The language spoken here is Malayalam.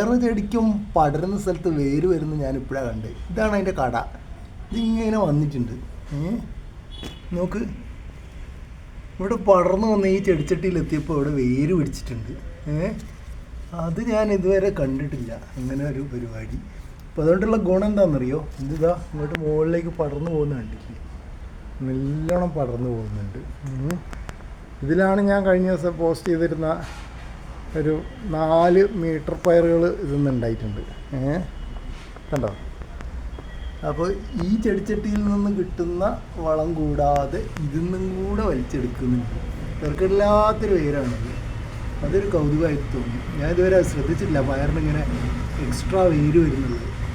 വേറെ ചെടിക്കും പടരുന്ന സ്ഥലത്ത് വേര് വരുന്ന ഞാൻ ഇപ്പോഴാണ് കണ്ടത് ഇതാണ് അതിന്റെ കട. ഇതിങ്ങനെ വന്നിട്ടുണ്ട്. ഏ? നോക്ക്. ഇവിടെ പടർന്നു വന്ന ഈ ചെടിച്ചട്ടിയിൽ എത്തിയപ്പോൾ ഇവിടെ വേര് പിടിച്ചിട്ടുണ്ട്. ഏ? അത് ഞാൻ ഇതുവരെ കണ്ടിട്ടില്ല. അങ്ങനെ ഒരു പരിപാടി. അപ്പോൾ അതുകൊണ്ടുള്ള ഗുണം എന്താണെന്നറിയോ? ഇതിതാ ഇങ്ങോട്ട് മുകളിലേക്ക് പടർന്നു പോകുന്ന കണ്ടില്ലേ? നല്ലോണം പടർന്നു പോകുന്നുണ്ട്. ഇതിലാണ് ഞാൻ കഴിഞ്ഞ ദിവസം പോസ്റ്റ് ചെയ്തിരുന്ന ഒരു നാല് മീറ്റർ പയറുകൾ ഇതിന്ന് ഉണ്ടായിട്ടുണ്ട്. ഏ? കണ്ടോ? അപ്പോൾ ഈ ചെടിച്ചട്ടിയിൽ നിന്ന് കിട്ടുന്ന വളം കൂടാതെ ഇതിൽ നിന്നും കൂടെ വലിച്ചെടുക്കുന്നുണ്ട്. തിരക്കില്ലാത്തൊരു വേരാണത് അതൊരു കൗതുകമായിട്ട് തോന്നി. ഞാൻ ഇതുവരെ പയറിന് ഇങ്ങനെ എക്സ്ട്രാ വേര് വരുന്നുള്ളത്